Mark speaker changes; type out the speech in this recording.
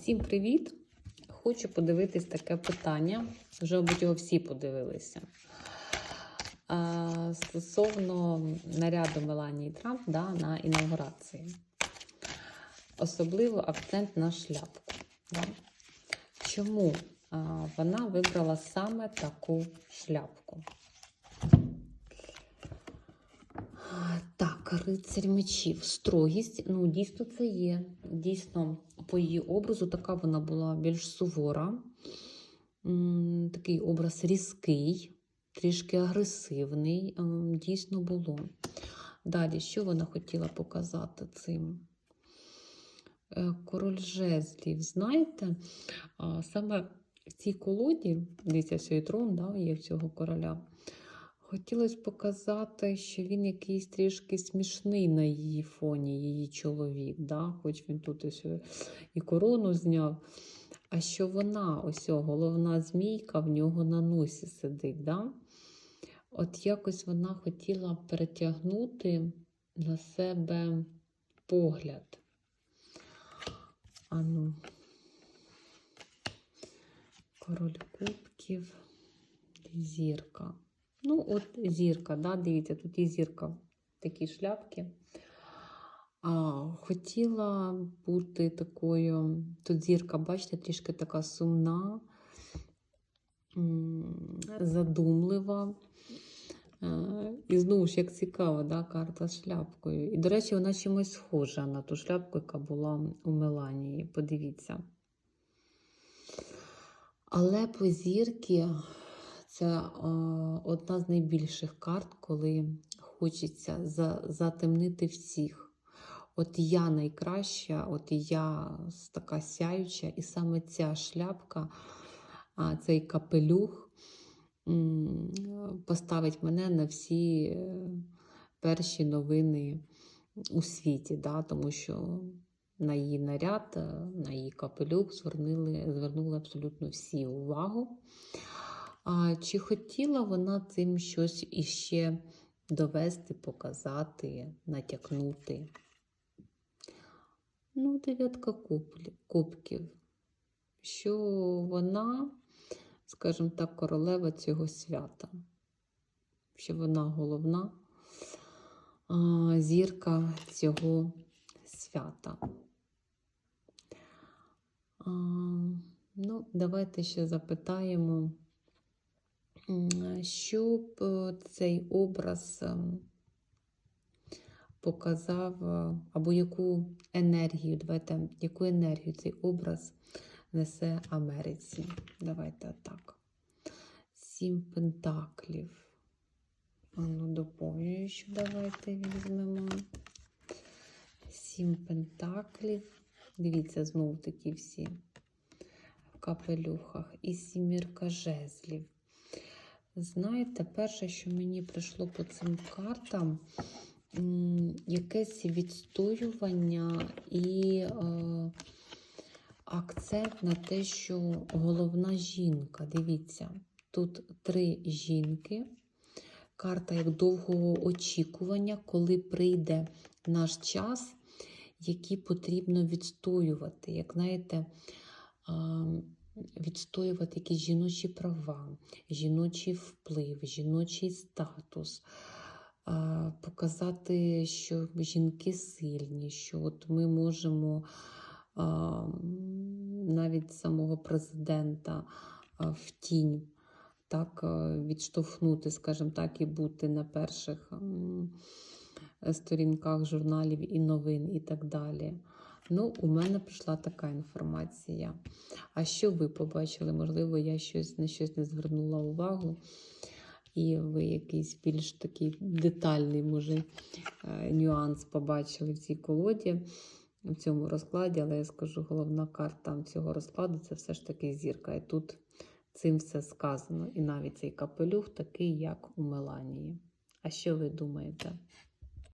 Speaker 1: Всім привіт! Хочу подивитись таке питання. Вже, мабуть, його всі подивилися. А, стосовно наряду Меланії Трамп да, на інаугурації. Особливо акцент на шляпку. Да? Чому а, вона вибрала саме таку шляпку? Так, рицарь мечів. Строгість. Ну, дійсно, це є. Дійсно, по її образу така вона була більш сувора. Такий образ різкий, трішки агресивний. ем, Дійсно було. Далі, що вона хотіла показати цим? Е, Король жезлів, знаєте, саме в цій колоді, дивіться, ось і трон да, є в цього короля. Хотілося показати, що він якийсь трішки смішний на її фоні, її чоловік, да? хоч він тут ось і корону зняв. А що вона, ось головна змійка, в нього на носі сидить. Да? От якось вона хотіла перетягнути на себе погляд. Ану. Король кубків, зірка. Ну, от зірка, да, дивіться, тут є зірка в такій шляпки. А, хотіла бути такою. Тут зірка, бачите, трішки така сумна, задумлива. І знову ж, як цікава, да, карта з шляпкою. І, до речі, вона чимось схожа на ту шляпку, яка була у Меланії. Подивіться. Але по зірки це е, одна з найбільших карт, коли хочеться за, затемнити всіх. От я найкраща, от я така сяюча, і саме ця шляпка, цей капелюх поставить мене на всі е, перші новини у світі, да, тому що на її наряд, е, на її капелюх звернули, звернули абсолютно всі увагу. А чи хотіла вона цим щось іще довести, показати, натякнути? Ну, дев'ятка кубків. Що вона, скажімо так, королева цього свята. Що вона головна а, зірка цього свята. А, ну, давайте ще запитаємо. Щоб е, цей образ ем, показав, е, або яку енергію, давайте, яку енергію цей образ несе Америці. Давайте так. Сім пентаклів. Ну, доповнюючу, давайте візьмемо. Сім пентаклів. Дивіться, знову такі всі в капелюхах. І сімірка жезлів. Знаєте, перше, що мені прийшло по цим картам, якесь відстоювання і е, акцент на те, що головна жінка. Дивіться, тут три жінки. Карта як довгого очікування, коли прийде наш час, який потрібно відстоювати. Як знаєте, відстоювати якісь жіночі права, жіночий вплив, жіночий статус, показати, що жінки сильні, що от ми можемо навіть самого президента в тінь так відштовхнути, скажімо так, і бути на перших сторінках журналів і новин, і так далі. Ну, у мене прийшла така інформація. А що ви побачили? Можливо, я щось на щось не звернула увагу, і ви якийсь більш такий детальний, може, е, нюанс побачили в цій колоді, в цьому розкладі, але я скажу, головна карта цього розкладу це все ж таки зірка. І тут цим все сказано. І навіть цей капелюх такий, як у Меланії. А що ви думаєте?